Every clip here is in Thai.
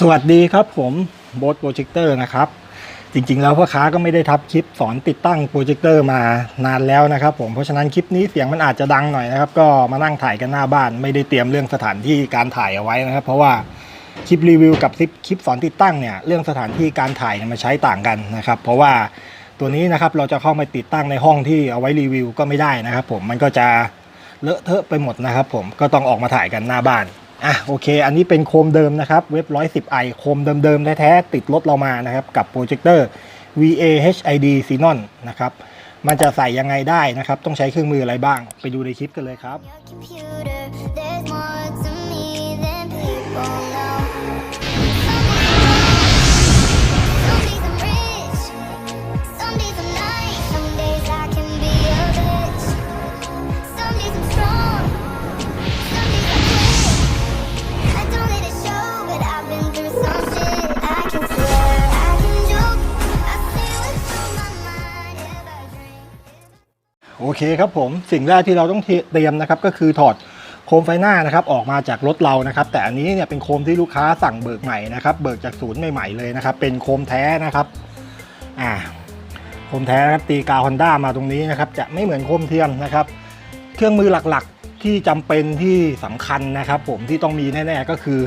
สวัสดีครับผมโบสโปรเจคเตอร์นะครับ จริงๆ แล้วพ่อค้าก็ไม่ได้ทับคลิปสอนติดตั้งโปรเจคเตอร์มานานแล้วนะครับผมเพราะฉะนั้นคลิปนี้เสียงมันอาจจะดังหน่อยนะครับ ก็มานั่งถ่ายกันหน้าบ้าน ไม่ได้เตรียมเรื่องสถานที่การถ่ายเอาไว้นะครับ เพราะว่าคลิปรีวิวกับคลิปคลิปสอนติดตั้งเนี่ยเรื่องสถานที่การถ่ายเนี่ยมันใช้ต่างกันนะครับ เพราะว่าตัวนี้นะครับเราจะเข้ามาติดตั้งในห้องที่เอาไว้รีวิวก็ไม่ได้นะครับ ผมมันก็จะเลอะเทอะไปหมดนะครับ ผมก็ต้องออกมาถ่ายกันหน้าบ้าน อะโอเค อันนี้เป็นโคมเดิมนะครับเว็บ 110i โคมเดิมๆแท้ๆติดรถเรามานะครับกับโปรเจคเตอร์ VA HID Xenon นะครับมันจะใส่ยังไงได้นะครับ ต้องใช้เครื่องมืออะไรบ้าง ไปดูในคลิปกันเลยครับ Your computer, there's more to me than people โอเคครับผมสิ่งแรกที่เราต้องเตรียมนะครับก็คือถอดโคมไฟหน้านะครับออกมาจากรถเรานะครับ แต่อันนี้เนี่ยเป็นโคมที่ลูกค้าสั่งเบิกใหม่นะครับ เบิกจากศูนย์ใหม่ๆเลยนะครับ เป็นโคมแท้นะครับอ่าโคมแท้นะครับตีกาวฮอนด้ามาตรงนี้นะครับ จะไม่เหมือนโคมเทียมนะครับ เครื่องมือหลักๆที่จำเป็นที่สำคัญนะครับ ผมที่ต้องมีแน่ๆก็คือ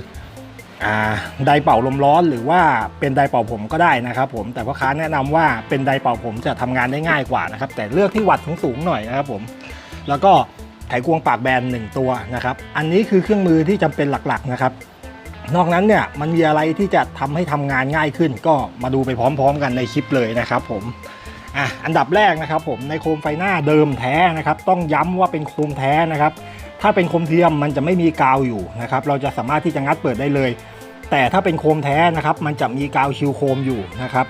ไดเป่าลมร้อนหรือว่าเป็นไดเป่าผมก็ได้นะครับผมแต่พ่อค้าแนะนำว่าเป็นไดเป่าผมจะทำงานได้ง่ายกว่านะครับแต่เลือกที่วัดสูงๆหน่อยนะครับผมแล้วก็ไขควงปากแบนหนึ่งตัวนะครับอันนี้คือเครื่องมือที่จำเป็นหลักๆนะครับนอกนั้นเนี่ยมันมีอะไรที่จะทำให้ทำงานง่ายขึ้น ก็มาดูไปพร้อมๆกันในคลิปเลยนะครับผมอะอันดับแรกนะครับผมในโคมไฟหน้าเดิมแท้นะครับต้องย้ำว่าเป็นโคมแท้นะครับ ถ้าเป็นโคมเทียมมันจะไม่มีกาวอยู่นะครับ เราจะสามารถที่จะงัดเปิดได้เลย แต่ถ้าเป็นโคมแท้นะครับ มันจะมีกาวชิวโคมอยู่นะครับ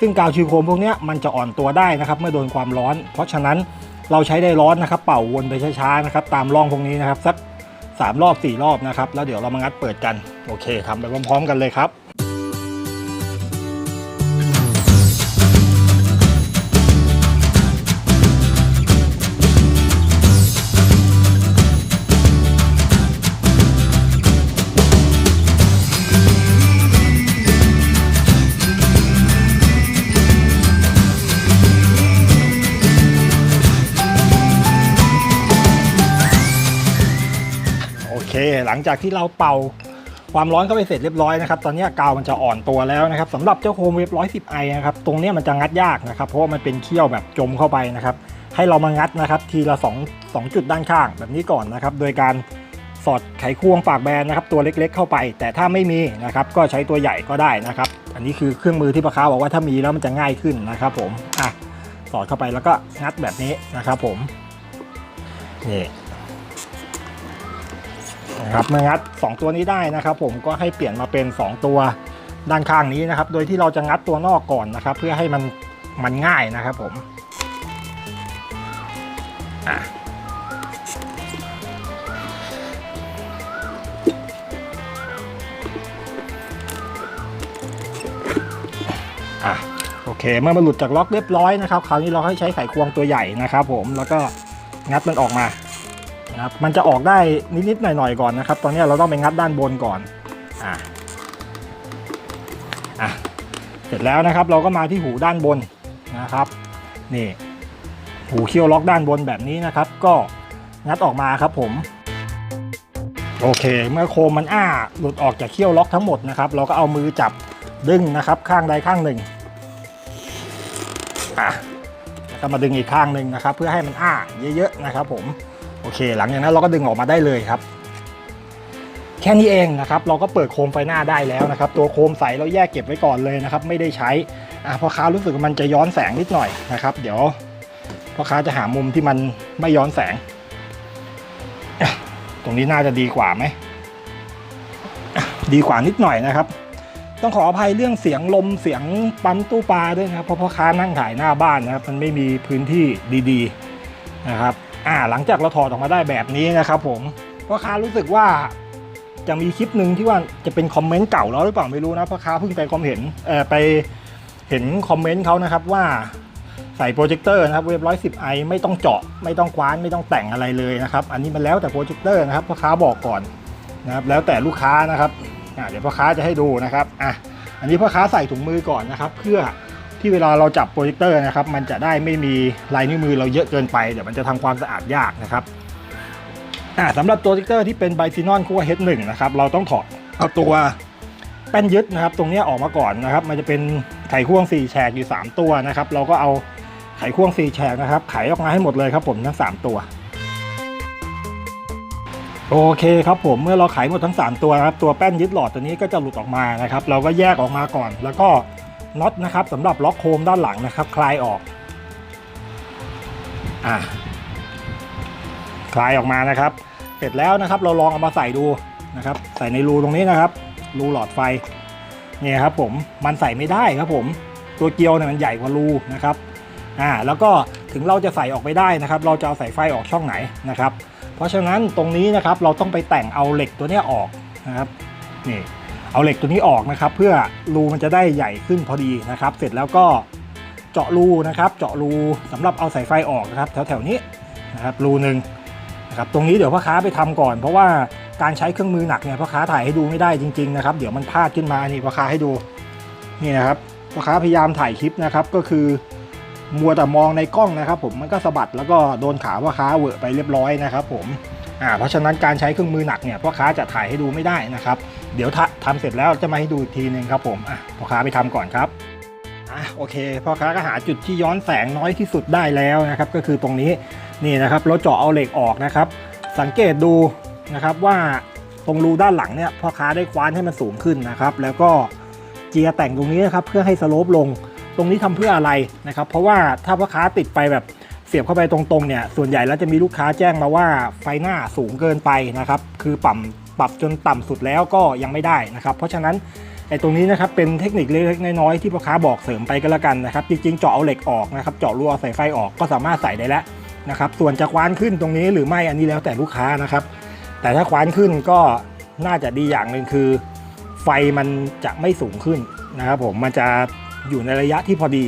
ซึ่งกาวชิวโคมพวกนี้มันจะอ่อนตัวได้นะครับ เมื่อโดนความร้อน เพราะฉะนั้นเราใช้ได้ร้อนนะครับ เป่าวนไปช้าๆนะครับ ตามร่องพวกนี้นะครับสักสามรอบสี่รอบนะครับ แล้วเดี๋ยวเรามางัดเปิดกัน โอเคทำไปพร้อมๆกันเลยครับ ลังจากที่เราเป่าความร้อนเข้าไปเสร็จเรียบร้อยนะครับ ตอนนี้กาวมันจะอ่อนตัวแล้วนะครับสำหรับเจ้าโคมเวฟ110ไอนะครับ ตรงนี้มันจะงัดยากนะครับ เพราะว่ามันเป็นเขี้ยวแบบจมเข้าไปนะครับ ให้เรามางัดนะครับ ทีละ2 2จุดด้านข้างแบบนี้ก่อนนะครับ โดยการสอดไขควงปากแบนนะครับ ตัวเล็กๆ เข้าไป แต่ถ้าไม่มีนะครับ ก็ใช้ตัวใหญ่ก็ได้นะครับ อันนี้คือเครื่องมือที่ปะค้าบอกว่าถ้ามีแล้วมันจะง่ายขึ้นนะครับ ผมอะสอดเข้าไปแล้วก็งัดแบบนี้นะครับ ผมนี่ นะครับเมื่องัด 2 ตัวนี้ได้นะครับ ผมก็ให้เปลี่ยนมาเป็น 2 ตัวด้านข้างนี้นะครับ โดยที่เราจะงัดตัวนอกก่อนนะครับ เพื่อให้มันมันง่ายนะครับผมอะอะโอเค เมื่อมันหลุดจากล็อกเรียบร้อยนะครับ คราวนี้เราให้ใช้ไขควงตัวใหญ่นะครับ ผมแล้วก็งัดมันออกมา นะครับมันจะออกได้นิดๆหน่อยๆก่อนนะครับ ตอนนี้เราต้องไปงัดด้านบนก่อนอะอะเสร็จแล้วนะครับ เราก็มาที่หูด้านบนนะครับนี่หูเคี่ยวล็อกด้านบนแบบนี้นะครับ ก็งัดออกมาครับผมโอเค เมื่อโคมมันอ้าหลุดออกจากเคี่ยวล็อกทั้งหมดนะครับ เราก็เอามือจับดึงนะครับ ข้างใดข้างหนึ่งอะแล้วก็มาดึงอีกข้างหนึ่งนะครับ เพื่อให้มันอ้าเยอะๆนะครับผม เค หลังจากนั้นเราก็ดึงออกมาได้เลยครับ แค่นี้เองนะครับ เราก็เปิดโคมไฟหน้าได้แล้วนะครับ ตัวโคมใสเราแยกเก็บไว้ก่อนเลยนะครับ ไม่ได้ใช้อะพ่อค้ารู้สึกมันจะย้อนแสงนิดหน่อยนะครับ เดี๋ยวพ่อค้าจะหามุมที่มันไม่ย้อนแสง ตรงนี้น่าจะดีกว่าไหม ดีกว่านิดหน่อยนะครับ ต้องขออภัยเรื่องเสียงลมเสียงปั๊มตู้ปลาด้วยนะครับ เพราะพ่อค้านั่งขายหน้าบ้านนะครับ มันไม่มีพื้นที่ดี ๆ นะครับ อ่าหลังจากเราถอดออกมาได้แบบนี้นะครับผมพ่อค้ารู้สึกว่าจะมีคลิปหนึ่งที่ว่าจะเป็นคอมเมนต์เก่าแล้วหรือเปล่าไม่รู้นะพ่อค้าเพิ่งไปคอมเห็นเอ่อไปเห็นคอมเมนต์เขานะครับว่าใส่โปรเจคเตอร์นะครับเว็บร้อยสิบไอไม่ต้องเจาะไม่ต้องคว้านไม่ต้องแต่งอะไรเลยนะครับอันนี้มันแล้วแต่โปรเจคเตอร์นะครับพ่อค้าบอกก่อนนะครับแล้วแต่ลูกค้านะครับอ่าเดี๋ยวพ่อค้าจะให้ดูนะครับอะอันนี้พ่อค้าใส่ถุงมือก่อนนะครับ เพื่อ ที่เวลาเราจับโปรเจคเตอร์นะครับ มันจะได้ไม่มีลายนิ้วมือเราเยอะเกินไป เดี๋ยวมันจะทำความสะอาดยากนะครับอ่าสำหรับโปรเจคเตอร์ที่เป็นไบซินอนคั่ว H1 นะครับ เราต้องถอดเอาตัวแป้นยึดนะครับ ตรงเนี้ยออกมาก่อนนะครับ มันจะเป็นไขควง4แฉกอยู่ 3 ตัวนะครับ เราก็เอาไขควง4แฉกนะครับ ไขออกมาให้หมดเลยครับผมทั้ง 3 ตัว โอเคครับผม เมื่อเราไขหมดทั้ง 3 ตัวนะครับ ตัวแป้นยึดหลอดตัวนี้ก็จะหลุดออกมานะครับ เราก็แยกออกมาก่อน แล้วก็ น็อตนะครับสำหรับล็อกโคมด้านหลังนะครับ คลายออกอ่าคลายออกมานะครับ เสร็จแล้วนะครับ เราลองเอามาใส่ดูนะครับ ใส่ในรูตรงนี้นะครับ รูหลอดไฟเนี่ยครับผมมันใส่ไม่ได้ครับผมตัวเกลียวเนี่ยมันใหญ่กว่ารูนะครับอ่าแล้วก็ถึงเราจะใส่ออกไปได้นะครับ เราจะเอาสายไฟออกช่องไหนนะครับ เพราะฉะนั้นตรงนี้นะครับเราต้องไปแต่งเอาเหล็กตัวเนี้ออกนะครับนี่ เอาเหล็กตัวนี้ออกนะครับ เพื่อรูมันจะได้ใหญ่ขึ้นพอดีนะครับ เสร็จแล้วก็เจาะรูนะครับ เจาะรูสำหรับเอาสายไฟออกนะครับ แถวๆนี้นะครับรูหนึ่งนะครับตรงนี้เดี๋ยวพ่อค้าไปทำก่อน เพราะว่าการใช้เครื่องมือหนักเนี่ยพ่อค้าถ่ายให้ดูไม่ได้จริงๆนะครับ เดี๋ยวมันพลาดขึ้นมานี่พ่อค้าให้ดูนี่นะครับพ่อค้าพยายามถ่ายคลิปนะครับ ก็คือมัวแต่มองในกล้องนะครับ ผมมันก็สะบัดแล้วก็โดนขาพ่อค้าเวอะไปเรียบร้อยนะครับ ผมอ่าเพราะฉะนั้นการใช้เครื่องมือหนักเนี่ยพ่อค้าจะถ่ายให้ดูไม่ได้นะครับ เดี๋ยวทะทำเสร็จแล้วจะมาให้ดูอีกทีหนึงครับผมอะพ่อค้าไปทำก่อนครับอะโอเคพ่อค้าก็หาจุดที่ย้อนแสงน้อยที่สุดได้แล้วนะครับ ก็คือตรงนี้นี่นะครับเราเจาะเอาเหล็กออกนะครับ สังเกตดูนะครับว่าตรงรูด้านหลังเนี่ยพ่อค้าได้คว้านให้มันสูงขึ้นนะครับ แล้วก็เจียแต่งตรงนี้นะครับเพื่อให้สโลปลงตรงนี้ทำเพื่ออะไรนะครับ เพราะว่าถ้าพ่อค้าติดไปแบบเสียบเข้าไปตรงๆเนี่ยส่วนใหญ่แล้วจะมีลูกค้าแจ้งมาว่าไฟหน้าสูงเกินไปนะครับ คือปรับ ปรับจนต่ำสุดแล้วก็ยังไม่ได้นะครับ เพราะฉะนั้นไอ้ตรงนี้นะครับเป็นเทคนิคเล็กๆน้อยๆที่พ่อค้าบอกเสริมไปก็แล้วกันนะครับ จริงๆเจาะเอาเหล็กออกนะครับ เจาะรูเอาสายไฟออกก็สามารถใส่ได้แล้วนะครับ ส่วนจะคว้านขึ้นตรงนี้หรือไม่อันนี้แล้วแต่ลูกค้านะครับ แต่ถ้าคว้านขึ้นก็น่าจะดีอย่างหนึ่งคือ ไฟมันจะไม่สูงขึ้นนะครับ ผมมันจะอยู่ในระยะที่พอดี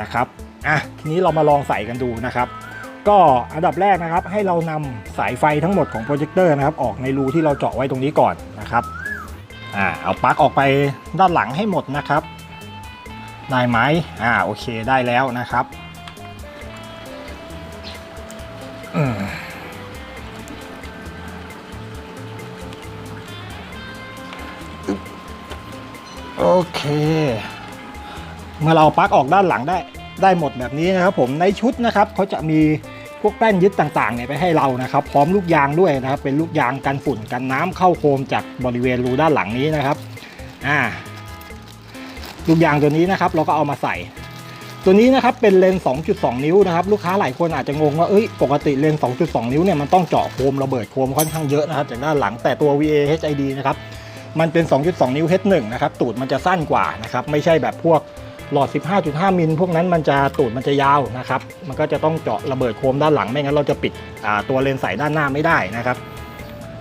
นะครับอะทีนี้เรามาลองใส่กันดูนะครับ ก็อันดับแรกนะครับให้เรานำสายไฟทั้งหมดของโปรเจคเตอร์นะครับออกในรูที่เราเจาะไว้ตรงนี้ก่อนนะครับอ่าเอาปลั๊กออกไปด้านหลังให้หมดนะครับ ได้ไหมอ่าโอเคได้แล้วนะครับอโอเค เมื่อเราปลั๊กออกด้านหลังได้ ได้หมดแบบนี้นะครับผมในชุดนะครับเขาจะมีพวกแป้นยึดต่างๆเนี่ยไปให้เรานะครับ พร้อมลูกยางด้วยนะครับ เป็นลูกยางกันฝุ่นกันน้ำเข้าโคมจากบริเวณรูด้านหลังนี้นะครับอ่าลูกยางตัวนี้นะครับ เราก็เอามาใส่ ตัวนี้นะครับเป็นเลนส์2.2 นิ้วนะครับ ลูกค้าหลายคนอาจจะงงว่าเอ้ยปกติเลนส์2.2 นิ้วเนี่ยมันต้องเจาะโคมระเบิดโคมค่อนข้างเยอะนะครับจากด้านหลังแต่ตัว VA HID นะครับมันเป็น 2.2 นิ้ว H1 นะครับตูดมันจะสั้นกว่านะครับไม่ใช่แบบพวก หลอด 15.5 มิลพวกนั้นมันจะตูดมันจะยาวนะครับ มันก็จะต้องเจาะระเบิดโคมด้านหลัง ไม่งั้นเราจะปิดตัวเลนส์ใสด้านหน้าไม่ได้นะครับ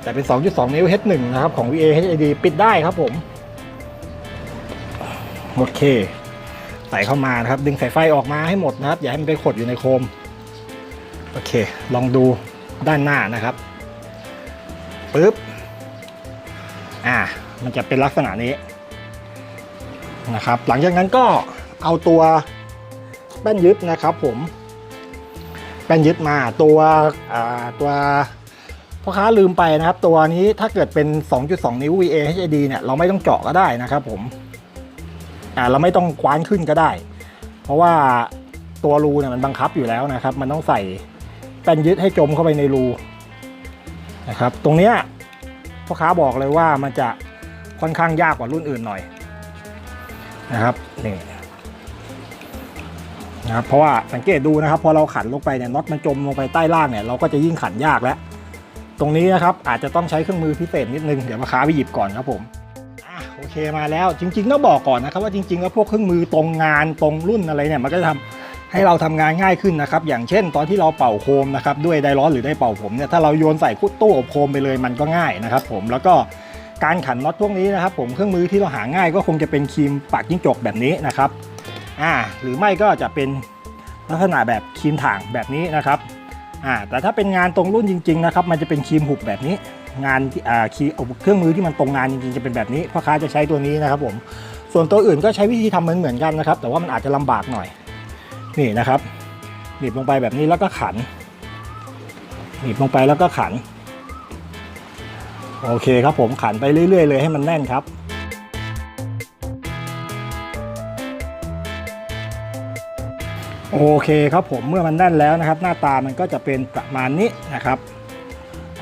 แต่เป็น 2.2 นิ้ว H1 นะครับของ VA HID ปิดได้ครับผม โอเค ใส่เข้ามานะครับ ดึงสายไฟออกมาให้หมดนะครับ อย่าให้มันไปขดอยู่ในโคม โอเค ลองดูด้านหน้านะครับปึ๊บ อ่า มันจะเป็นลักษณะนี้นะครับ หลังจากนั้นก็ เอาตัวแป้นยึดนะครับผมแป้นยึดมาตัวตัวพ่อค้าลืมไปนะครับ ตัวนี้ถ้าเกิดเป็น 2.2 นิ้ว VA HID เนี่ยเราไม่ต้องเจาะก็ได้นะครับผมเราไม่ต้องคว้านขึ้นก็ได้ เพราะว่าตัวรูเนี่ยมันบังคับอยู่แล้วนะครับ มันต้องใส่แป้นยึดให้จมเข้าไปในรูนะครับ ตรงเนี้ยพ่อค้าบอกเลยว่ามันจะค่อนข้างยากกว่ารุ่นอื่นหน่อยนะครับนี่ นะครับเพราะว่าสังเกตดูนะครับ พอเราขันลงไปเนี่ยน็อตมันจมลงไปใต้ล่างเนี่ยเราก็จะยิ่งขันยากแล้ว ตรงนี้นะครับอาจจะต้องใช้เครื่องมือพิเศษนิดนึงเดี๋ยวพ่อค้าไปหยิบก่อนครับผมโอเคมาแล้วจริงๆต้องบอกก่อนนะครับว่าจริงๆแล้วพวกเครื่องมือตรงงานตรงรุ่นอะไรเนี่ยมันก็จะทำให้เราทำงานง่ายขึ้นนะครับอย่างเช่น ตอนที่เราเป่าโคมนะครับด้วยไดร้อนหรือไดเป่าผมเนี่ยถ้าเราโยนใส่คุดตู้อบโคมไปเลยมันก็ง่ายนะครับผมแล้วก็การขันน็อตพวกนี้นะครับผมเครื่องมือที่เราหาง่ายก็คงจะเป็นครีมปากจิ้งจกแบบนี้นะครับ อ่าหรือไม่ก็จะเป็นลักษณะแบบครีมถ่างแบบนี้นะครับอ่าแต่ถ้าเป็นงานตรงรุ่นจริงๆนะครับมันจะเป็นครีมหุบแบบนี้ งานอ่าคีเครื่องมือที่มันตรงงานจริงๆจะเป็นแบบนี้พ่อค้าจะใช้ตัวนี้นะครับผมส่วนตัวอื่นก็ใช้วิธีทำเหมือนเหมือนๆกันนะครับ แต่ว่ามันอาจจะลำบากหน่อยนี่นะครับหนีบลงไปแบบนี้แล้วก็ขันหนีบลงไปแล้วก็ขัน โอเคครับผมขันไปเรื่อยๆเลยให้มันแน่นครับ โอเคครับผมเมื่อมันแน่นแล้วนะครับ หน้าตามันก็จะเป็นประมาณนี้นะครับ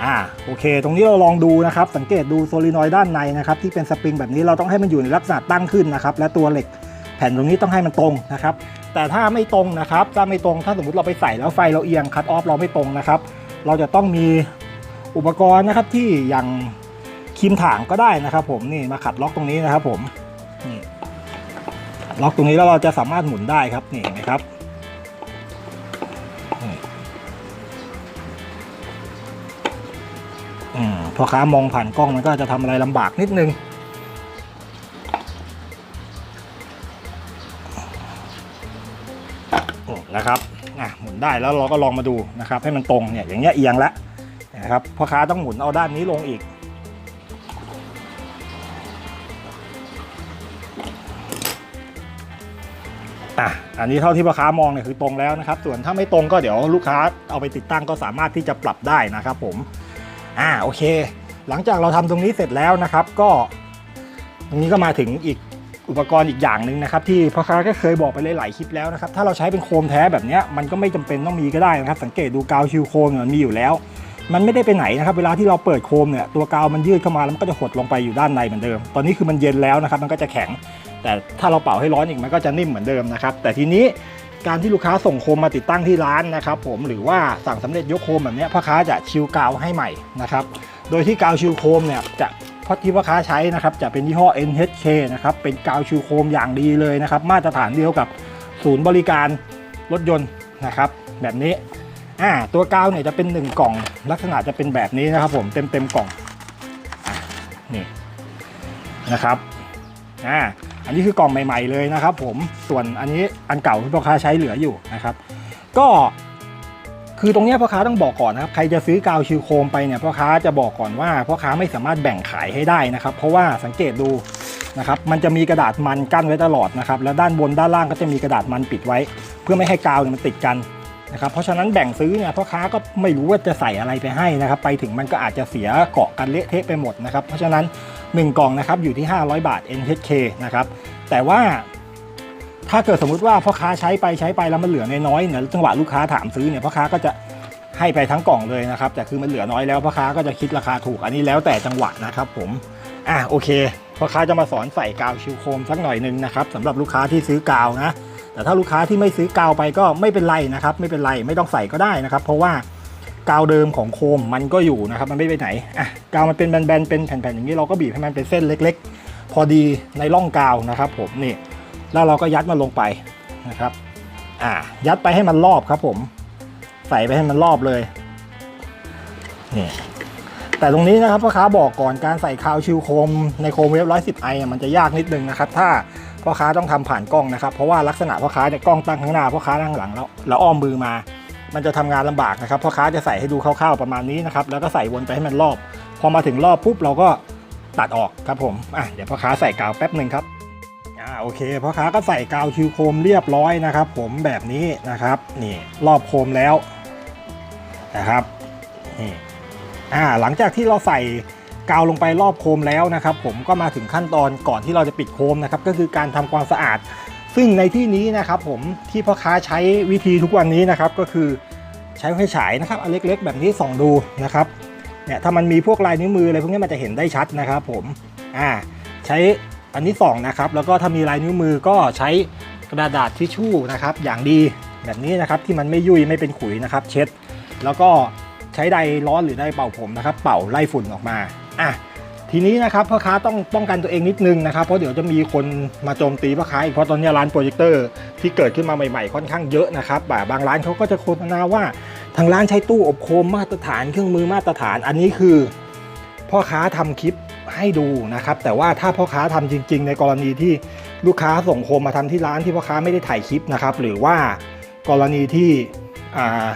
อ่าโอเค ตรงนี้เราลองดูนะครับ สังเกตดูโซลินอยด้านในนะครับที่เป็นสปริงแบบนี้เราต้องให้มันอยู่ในลักษณะตั้งขึ้นนะครับ และตัวเหล็กแผ่นตรงนี้ต้องให้มันตรงนะครับ แต่ถ้าไม่ตรงนะครับถ้าไม่ตรงถ้าสมมติเราไปใส่แล้วไฟเราเอียงคัตออฟเราไม่ตรงนะครับ เราจะต้องมีอุปกรณ์นะครับที่อย่างครีมถ่างก็ได้นะครับ ผมนี่มาขัดล็อกตรงนี้นะครับ ผมนี่ล็อกตรงนี้แล้วเราจะสามารถหมุนได้ครับนี่นไหมครับ พอค้ามองผ่านกล้องมันก็จะทำอะไรลำบากนิดนึง นะครับอะหมุนได้แล้วเราก็ลองมาดูนะครับ ให้มันตรงเนี่ยอย่างเงี้ยเอียงแล้วนะครับพ่อค้าต้องหมุนเอาด้านนี้ลงอีกอะอันนี้เท่าที่พ่อค้ามองเนี่ยคือตรงแล้วนะครับ ส่วนถ้าไม่ตรงก็เดี๋ยวลูกค้าเอาไปติดตั้งก็สามารถที่จะปรับได้นะครับผม อ่าโอเค หลังจากเราทำตรงนี้เสร็จแล้วนะครับ ก็ ตรงนี้ก็มาถึงอีกอุปกรณ์อีกอย่างหนึ่งนะครับ ที่พ่อค้าก็เคยบอกไปหลายๆคลิปแล้วนะครับ ถ้าเราใช้เป็นโคมแท้แบบนี้มันก็ไม่จำเป็นต้องมีก็ได้นะครับ สังเกตดูกาวชิวโคมมันมีอยู่แล้ว มันไม่ได้ไปไหนนะครับ เวลาที่เราเปิดโคมเนี่ยตัวกาวมันยืดเข้ามาแล้วมันก็จะหดลงไปอยู่ด้านในเหมือนเดิม ตอนนี้คือมันเย็นแล้วนะครับ มันก็จะแข็ง แต่ถ้าเราเป่าให้ร้อนอีกมันก็จะนิ่มเหมือนเดิมนะครับ แต่ทีนี้ การที่ลูกค้าส่งโคมมาติดตั้งที่ร้านนะครับผมหรือว่าสั่งสำเร็จยกโคมแบบนี้พ่อค้าจะชิวกาวให้ใหม่นะครับโดยที่กาวชิวโคมเนี่ยจะเพราะที่พ่อค้าใช้นะครับจะเป็นยี่ห้อ NHK นะครับเป็นกาวชิวโคมอย่างดีเลยนะครับ มาตรฐานเดียวกับศูนย์บริการรถยนต์นะครับ แบบนี้อ่าตัวกาวเนี่ยจะเป็น 1 กล่อง ลักษณะจะเป็นแบบนี้นะครับ ผมเต็มเต็มกล่องอนี่นะครับอ่า อันนี้คือกล่องใหม่ ๆเลยนะครับ ผมส่วนอันนี้อันเก่าที่พ่อค้าใช้เหลืออยู่นะครับ ก็คือตรงนี้พ่อค้าต้องบอกก่อนนะครับใครจะซื้อกาวชิวโคมไปเนี่ยพ่อค้าจะบอกก่อนว่าพ่อค้าไม่สามารถแบ่งขายให้ได้นะครับ เพราะว่าสังเกตดูนะครับมันจะมีกระดาษมันกั้นไว้ตลอดนะครับแล้วด้านบนด้านล่างก็จะมีกระดาษมันปิดไว้ เพื่อไม่ให้กาวเนี่ยมันติดกันนะครับเพราะฉะนั้นแบ่งซื้อเนี่ยพ่อค้าก็ไม่รู้ว่าจะใส่อะไรไปให้นะครับ ไปถึงมันก็อาจจะเสียเกาะกันเละเทะไปหมดนะครับ เพราะฉะนั้น 1 กล่องนะครับอยู่ที่ 500 บาท NHK นะครับแต่ว่าถ้าเกิดสมมุติว่าพ่อค้าใช้ไปใช้ไปแล้วมันเหลือน้อยๆเนี่ยจังหวะลูกค้าถามซื้อเนี่ยพ่อค้าก็จะให้ไปทั้งกล่องเลยนะครับ แต่คือมันเหลือน้อยแล้วพ่อค้าก็จะคิดราคาถูกอันนี้แล้วแต่จังหวะนะครับผมอะโอเคพ่อค้าจะมาสอนใส่กาวชิวโคมสักหน่อยหนึงนะครับสำหรับลูกค้าที่ซื้อกาวนะแต่ถ้าลูกค้าที่ไม่ซื้อกาวไปก็ไม่เป็นไรนะครับ ไม่เป็นไรไม่ต้องใส่ก็ได้นะครับ เพราะว่า กาวเดิมของโคมมันก็อยู่นะครับมันไม่ไปไหนอะกาวมันเป็นแบนๆเป็นแผ่นๆอย่างนี้เราก็บีบให้มันเป็นเส้นเล็ก ๆ พอดีในร่องกาวนะครับ ผมนี่แล้วเราก็ยัดมันลงไปนะครับอ่ายัดไปให้มันรอบครับ ผมใส่ไปให้มันรอบเลยนี่แต่ตรงนี้นะครับพ่อค้าบอกก่อนการใส่คาวชิวโคมในโคมเวฟร้อยสิบไอมันจะยากนิดนึงนะครับ ถ้าพ่อค้าต้องทำผ่านกล้องนะครับ เพราะว่าลักษณะพ่อค้าเนี่ยกล้องตั้งข้างหน้าพ่อค้านั่งหลังแล้วแล้วอ้อมมือมา มันจะทำงานลำบากนะครับพ่อค้าจะใส่ให้ดูคร่าวๆประมาณนี้นะครับแล้วก็ใส่วนไปให้มันรอบ พอมาถึงรอบปุ๊บเราก็ตัดออกครับผมอะเดี๋ยวพ่อค้าใส่กาวแป๊บหนึ่งครับอ่าโอเคพ่อค้าก็ใส่กาวคิวโคมเรียบร้อยนะครับ ผมแบบนี้นะครับนี่รอบโคมแล้วนะครับนี่อ่าหลังจากที่เราใส่กาวลงไปรอบโคมแล้วนะครับ ผมก็มาถึงขั้นตอนก่อนที่เราจะปิดโคมนะครับก็คือการทำความสะอาด ซึ่งในที่นี้นะครับผมที่พ่อค้าใช้วิธีทุกวันนี้นะครับก็คือใช้ไฟฉายนะครับอันเล็กๆ แบบนี้ส่องดูนะครับเนี่ยถ้ามันมีพวกลายนิ้วมืออะไรพวกนี้มันจะเห็นได้ชัดนะครับผมอ่าใช้อันที่2นะครับแล้วก็ถ้ามีลายนิ้วมือก็ใช้กระดาษทิชชู่นะครับอย่างดีแบบนี้นะครับที่มันไม่ยุ่ยไม่เป็นขุยนะครับ เช็ด แล้วก็ใช้ไดร้อนหรือไดเป่าผมนะครับ เป่าไล่ฝุ่นออกมาอะ ทีนี้นะครับพ่อค้าต้องป้องกันตัวเองนิดนึงนะครับเพราะเดี๋ยวจะมีคนมาโจมตีพ่อค้าอีกเพราะตอนนี้ร้านโปรเจคเตอร์ที่เกิดขึ้นมาใหม่ๆค่อนข้างเยอะนะครับบบางร้านเขาก็จะโฆษณาว่าทางร้านใช้ตู้อบโคมมาตรฐานเครื่องมือมาตรฐาน อันนี้คือ พ่อค้าทำคลิปให้ดูนะครับ แต่ว่าถ้าพ่อค้าทำจริง ๆ ในกรณีที่ลูกค้าส่งโคมมาทำที่ร้านที่พ่อค้าไม่ได้ถ่ายคลิปนะครับหรือว่ากรณีที่อ่า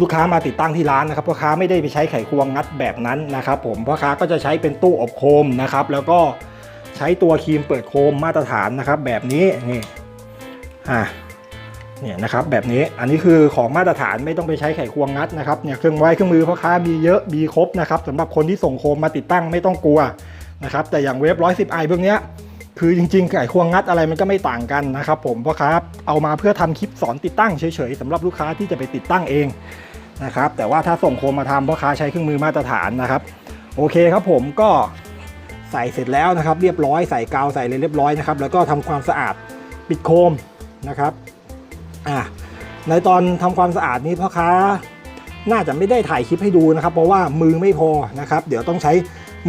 ลูกค้ามาติดตั้งที่ร้านนะครับพ่อค้าไม่ได้ไปใช้ไขควงงัดแบบนั้นนะครับผมพ่อค้าก็จะใช้เป็นตู้อบโคมนะครับ แล้วก็ใช้ตัวครีมเปิดโคมมาตรฐานนะครับ แบบนี้นี่อะเนี่ยนะครับแบบนี้อันนี้คือของมาตรฐานไม่ต้องไปใช้ไขควงงัดนะครับเนี่ยเครื่องไม้เครื่องมือพ่อค้ามีเยอะมีครบนะครับสำหรับคนที่ส่งโคมมาติดตั้งไม่ต้องกลัวนะครับแต่อย่างเวฟร้อยสิบไอพวกเนี้ยคือจริงๆไก่ควงงัดอะไรมันก็ไม่ต่างกันนะครับผมเพราะครับเอามาเพื่อทำคลิปสอนติดตั้งเฉยๆสำหรับลูกค้าที่จะไปติดตั้งเอง นะครับ แต่ว่าถ้าส่งโคมมาทำพ่อค้าใช้เครื่องมือมาตรฐานนะครับ โอเคครับผมก็ใส่เสร็จแล้วนะครับ เรียบร้อยใส่กาวใส่เลยเรียบร้อยนะครับ แล้วก็ทำความสะอาดปิดโคมนะครับอะในตอนทำความสะอาดนี้พ่อค้าน่าจะไม่ได้ถ่ายคลิปให้ดูนะครับ เพราะว่ามือไม่พอนะครับ เดี๋ยวต้องใช้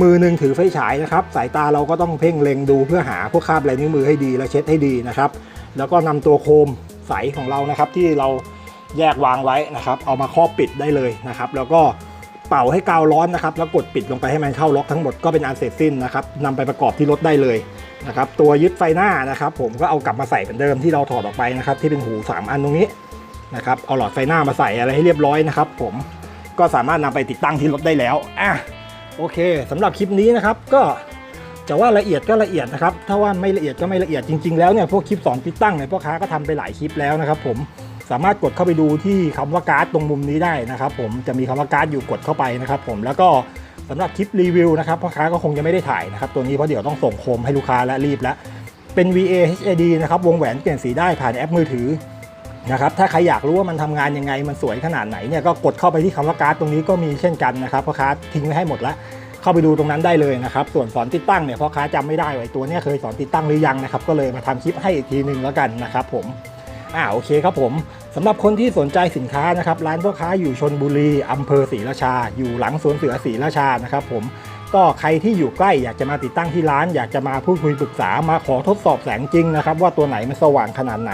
มือหนึ่งถือไฟฉายนะครับ สายตาเราก็ต้องเพ่งเล็งดูเพื่อหาพวกคราบลายนิ้วมือให้ดีและเช็ดให้ดีนะครับ แล้วก็นำตัวโคมใสของเรานะครับที่เรา แยกวางไว้นะครับ เอามาครอบปิดได้เลยนะครับ แล้วก็เป่าให้กาวร้อนนะครับ แล้วกดปิดลงไปให้มันเข้าล็อกทั้งหมดก็เป็นอันเสร็จสิ้นนะครับนำไปประกอบที่รถได้เลยนะครับ ตัวยึดไฟหน้านะครับ ผมก็เอากลับมาใส่เหมือนเดิมที่เราถอดออกไปนะครับ ที่เป็นหูสามอันตรงนี้นะครับ เอาหลอดไฟหน้ามาใส่อะไรให้เรียบร้อยนะครับ ผมก็สามารถนำไปติดตั้งที่รถได้แล้วอะโอเคสำหรับคลิปนี้นะครับก็จะว่าละเอียดก็ละเอียดนะครับ ถ้าว่าไม่ละเอียดก็ไม่ละเอียดจริงๆแล้วเนี่ยพวกคลิปสอนติดตั้งเนี่ยพ่อค้าก็ทำไปหลายคลิปแล้วนะครับ ผม สามารถกดเข้าไปดูที่คำว่าการ์ดตรงมุมนี้ได้นะครับผมจะมีคำว่าการ์ดอยู่กดเข้าไปนะครับผมแล้วก็สำหรับคลิปรีวิวนะครับพ่อค้าก็คงจะไม่ได้ถ่ายนะครับตัวนี้เพราะเดี๋ยวต้องส่งโคมให้ลูกค้าและรีบแล้วเป็น VA HAD นะครับวงแหวนเปลี่ยนสีได้ผ่านแอปมือถือนะครับถ้าใครอยากรู้ว่ามันทำงานยังไงมันสวยขนาดไหนเนี่ยก็กดเข้าไปที่คำว่าการ์ดตรงนี้ก็มีเช่นกันนะครับพ่อค้าทิ้งไว้ให้หมดแล้วเข้าไปดูตรงนั้นได้เลยนะครับ ส่วนสอนติดตั้งเนี่ยพ่อค้าจำไม่ได้ไอ้ตัวนี้เคยสอนติดตั้งหรือยังนะครับ ก็เลยมาทำคลิปให้อีกทีหนึ่งแล้วกันนะครับผม อ่าโอเคครับผมสำหรับคนที่สนใจสินค้านะครับร้านพ่อค้าอยู่ชนบุรีอำเภอศรีราชา อยู่หลังสวนเสือศรีราชานะครับผมก็ใครที่อยู่ใกล้อยากจะมาติดตั้งที่ร้าน อยากจะมาพูดคุยปรึกษามาขอทดสอบแสงจริงนะครับว่าตัวไหนมันสว่างขนาดไหน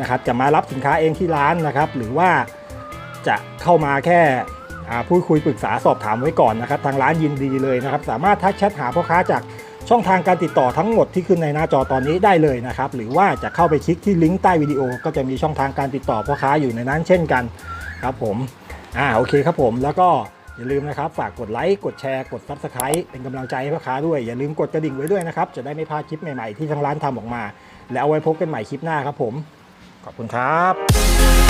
นะครับจะมารับสินค้าเองที่ร้านนะครับหรือว่าจะเข้ามาแค่พูดคุยปรึกษาสอบถามไว้ก่อนนะครับทางร้านยินดีเลยนะครับสามารถทักแชทหาพ่อค้าจาก ช่องทางการติดต่อทั้งหมดที่ขึ้นในหน้าจอตอนนี้ได้เลยนะครับ หรือว่าจะเข้าไปคลิกที่ลิงก์ใต้วิดีโอ ก็จะมีช่องทางการติดต่อพ่อค้าอยู่ในนั้นเช่นกันครับผมอ่าโอเคครับผมแล้วก็อย่าลืมนะครับ ฝากกดไลค์กดแชร์กด Subscribe เป็นกำลังใจให้พ่อค้าด้วย อย่าลืมกดกระดิ่งไว้ด้วยนะครับ จะได้ไม่พลาดคลิปใหม่ๆที่ทางร้านทำออกมา แล้วเอาไว้พบกันใหม่คลิปหน้าครับผม ขอบคุณครับ